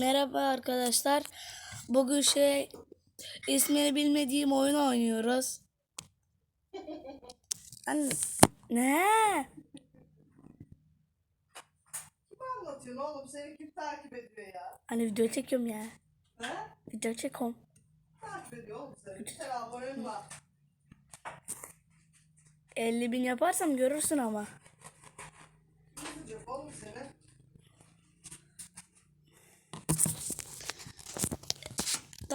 Merhaba arkadaşlar. Bugün şey ismini bilmediğim oyun oynuyoruz. Anne, ne? Kim anlatıyorsun oğlum? Seni kim takip ediyor ya? Anne video çekiyorum ya. He? Video çekiyorum. Takip ediyor oğlum seni. Bir tane abonen var. 50 bin yaparsam görürsün ama. Kim oğlum seni?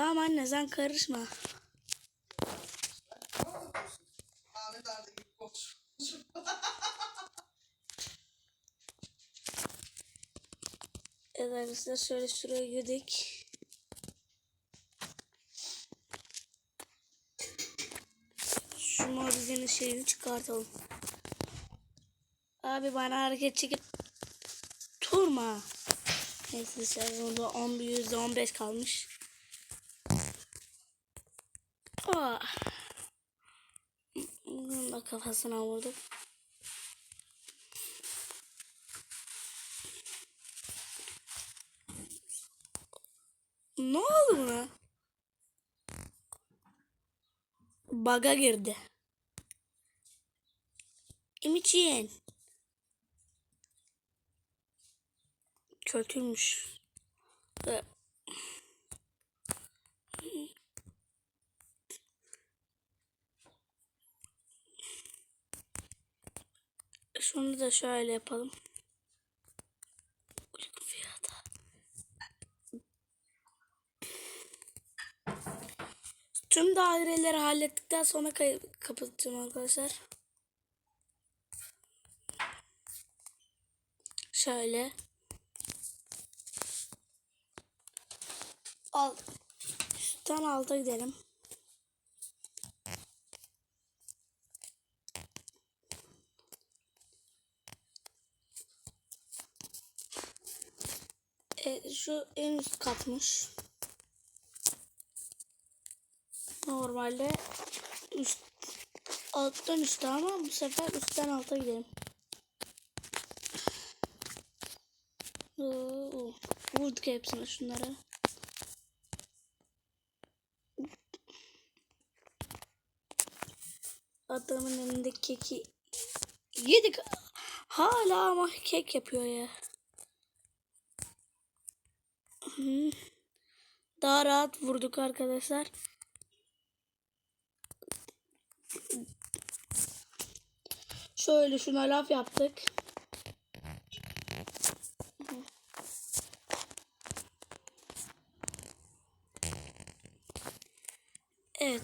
Tamam anne sen karışma. Evet arkadaşlar şöyle şuraya girdik. Şu mavizinin şeyini çıkartalım. Abi bana hareket çekip turma. Neyse sezonda 11 yüzde 15 kalmış. Aa. Bunun da kafasına vurdum. Ne oldu buna? Baga girdi. İmiçin. Kötüymüş. Ve- Şunu da şöyle yapalım. Uygun fiyata. Tüm daireleri hallettikten sonra kapatacağım arkadaşlar. Şöyle. Al. Üstten alta gidelim. E, şu en üst katmış. Normalde üst alttan üstte ama bu sefer üstten alta gidelim. Oo, vurduk hepsine şunlara. Adamın elindeki keki yedik. Hala ama kek yapıyor ya. Daha rahat vurduk arkadaşlar. Şöyle şuna laf yaptık. Evet.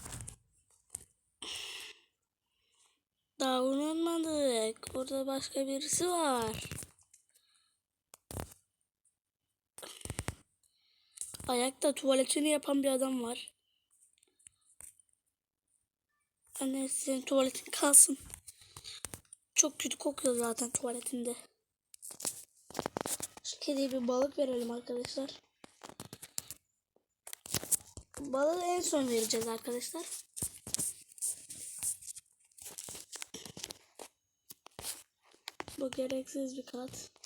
Daha unutmadık. Orada başka birisi var. Ayakta tuvaletini yapan bir adam var. Anne senin tuvaletin kalsın. Çok kötü kokuyor zaten tuvaletinde. Şu kediye bir balık verelim arkadaşlar. Balığı en son vereceğiz arkadaşlar. Bu gereksiz bir kat.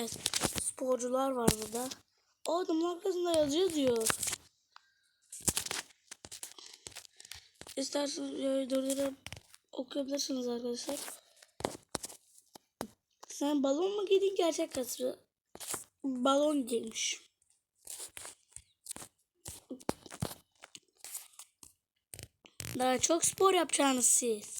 Evet. Sporcular var burada. O adamın arkasında yazıyor diyor. İsterseniz videoyu durdurup okuyabilirsiniz arkadaşlar. Sen balon mu giydin gerçek kasrı? Balon giymiş. Daha çok spor yapacağınız siz.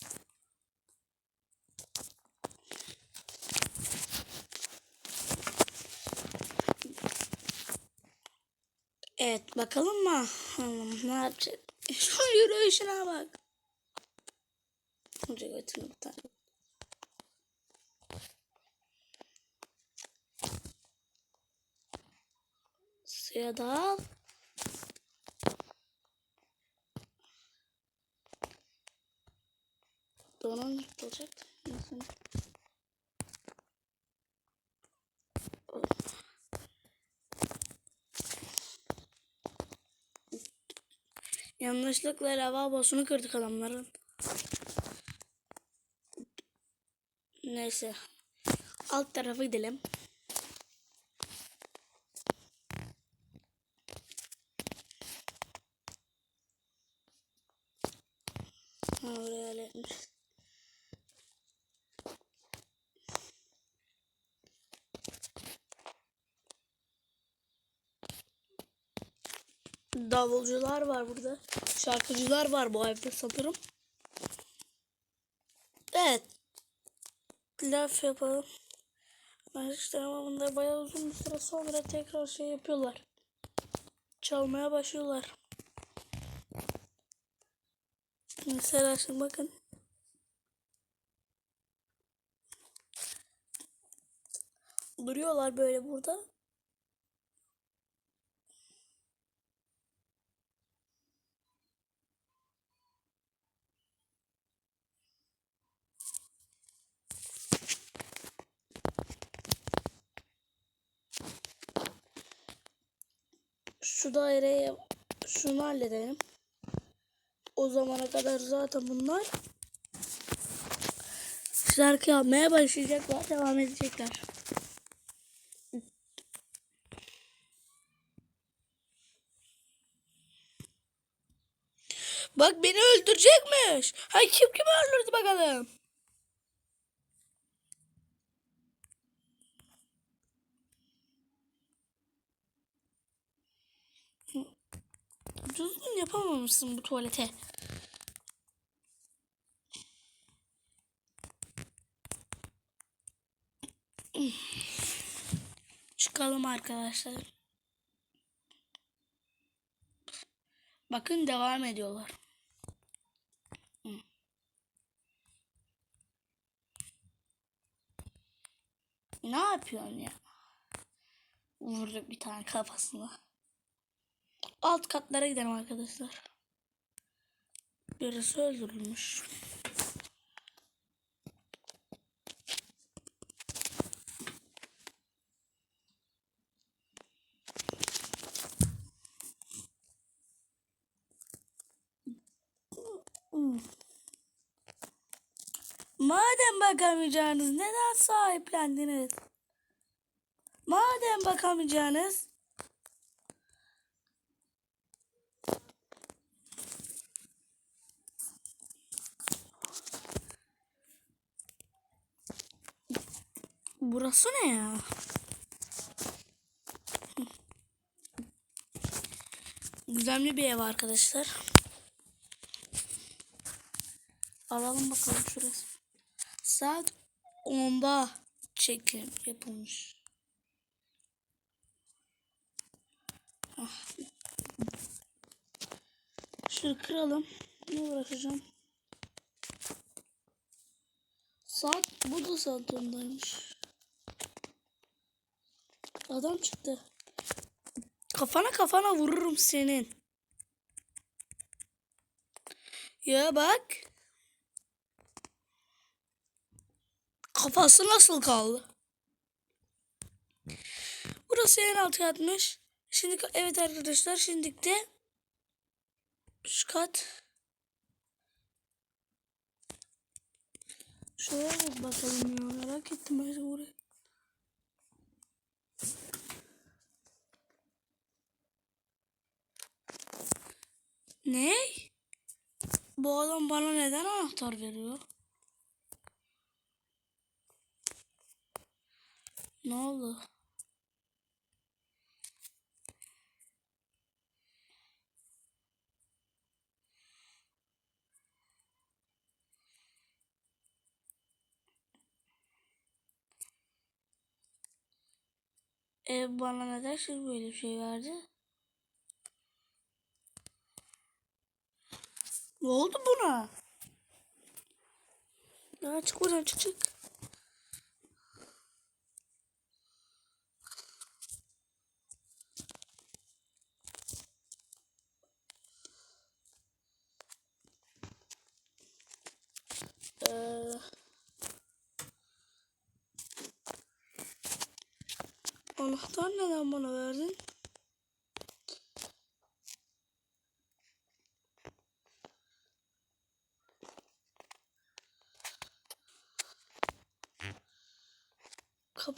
Evet bakalım mı? Ne yapacak? Şu yürüyüşüne bak. Hoca götürme bir tane. Suya dal. Donun olacak. Nasıl? Yanlışlıkla lavabosunu kırdık adamların. Neyse. Alt tarafı gidelim. Oraya halletmişiz. Davulcular var burada. Şarkıcılar var bu evde sanırım. Evet. Laf yapalım. Ben işte ama bunlar bayağı uzun bir süre sonra tekrar şey yapıyorlar. Çalmaya başlıyorlar. Mesela şimdi bakın. Duruyorlar böyle burada. Şu daireye şunu halledelim. O zamana kadar zaten bunlar şarkı yapmaya başlayacaklar. Devam edecekler. Bak beni öldürecekmiş. Ha kim kimi öldürdü bakalım. Düzgün yapamamışsın bu tuvalete. Çıkalım arkadaşlar. Bakın devam ediyorlar. Ne yapıyorsun ya? Vurduk bir tane kafasına. Alt katlara gidelim arkadaşlar. Birisi öldürülmüş. Madem bakamayacağınız neden sahiplendiniz? Madem bakamayacağınız Burası ne ya? Güzel bir ev arkadaşlar. Alalım bakalım şurası. Saat 10'da çekim yapılmış. Ah. Şunu kıralım. Ne uğraşacağım? Saat bu da saat 10'daymış. Adam çıktı. Kafana kafana vururum senin. Ya bak. Kafası nasıl kaldı? Burası en alt katmış. Şimdi evet arkadaşlar şimdi de şu kat. Şuraya bakalım ya merak ettim ben oraya. Ne? Bu adam bana neden anahtar veriyor? Ne oldu? Ev bana neden şimdi böyle bir şey verdi? Ne oldu buna? Ya çık buradan çık çık. Ee, anahtar neden bana verdin?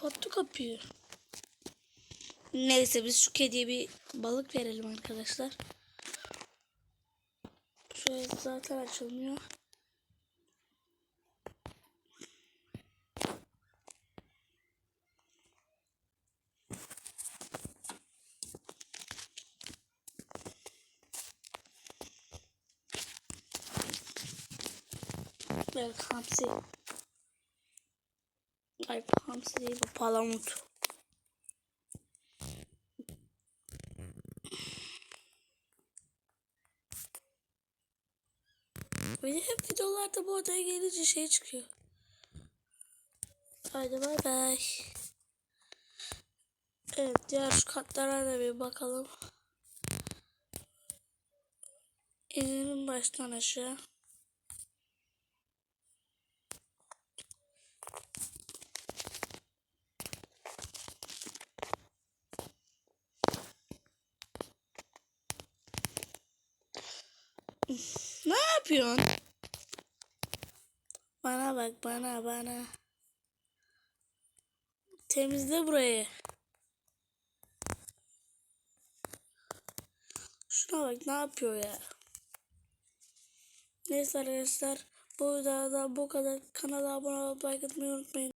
Kapattı kapıyı. Neyse biz şu kediye bir balık verelim arkadaşlar. Şöyle zaten açılmıyor. Evet hamsi. Ay hamsi değil bu palamut. De hep videolarda bu odaya gelince şey çıkıyor. Haydi bay bay. Evet diğer şu katlara da bir bakalım. İnelim baştan aşağı. Ne yapıyorsun? Bana bak bana bana. Temizle burayı. Şuna bak ne yapıyor ya. Neyse arkadaşlar bu videoda bu kadar. Kanala abone olup like atmayı unutmayın.